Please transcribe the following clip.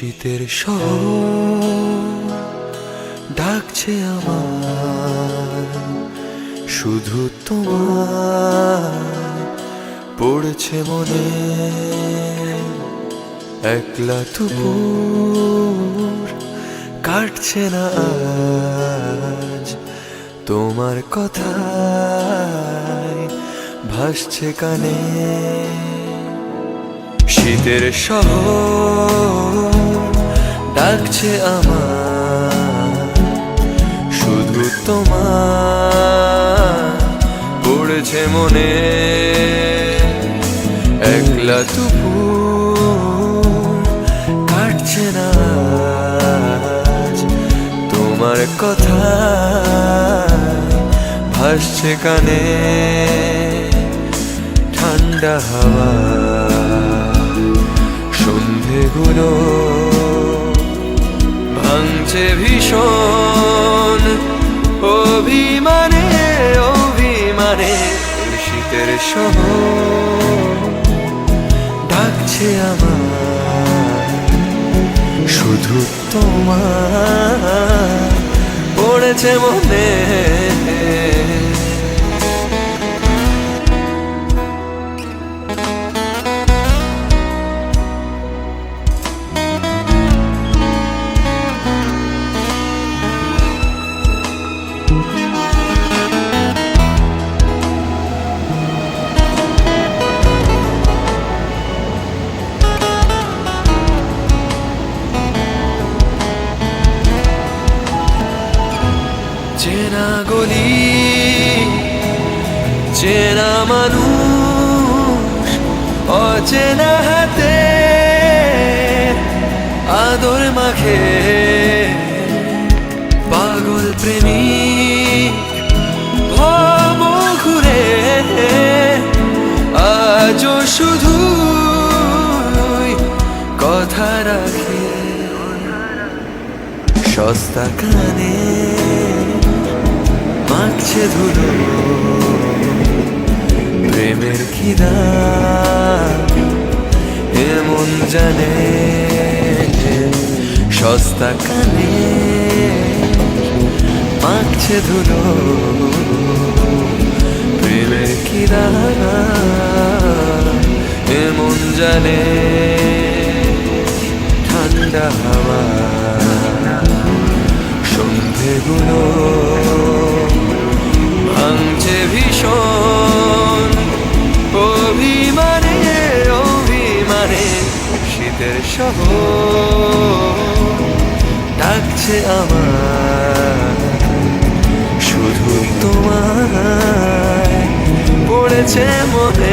শীতের শহর ডাকছে আমার। শুধু তোমার পড়ছে মনে একলা দুপুর কাটছে না আজ। তোমার কথায় ভাসছে কানে। শীতের শহর ডাকছে আমার। শুধু তোমার পড়েছে মনে। একলা দুপুর কাটছে না তোমার কথা ভাসছে কানে। ঠান্ডা হাওয়া, সন্ধেগুলো ভাঙছে ভীষণ অভিমানে অভিমানে শীতের সহ ডাকছে আমার শুধু তোমার পড়েছে মনে। চেনা চেনা মানুষ, অচেনা হাতে আদর মাখে। পাগল প্রেমিক ভব ঘুরে, আজও শুধু কথা রাখে। সস্তা কানে মাখছে ধুলো। প্রেমের খিদা এমন জানে সস্তা কানে মাখছে ধুলো। প্রেমের খিদা এমন জানে ঠান্ডা হাওয়া, সন্ধেগুলো শীতের শহর ডাকছে আমার। শুধু তোমার পড়েছে মনে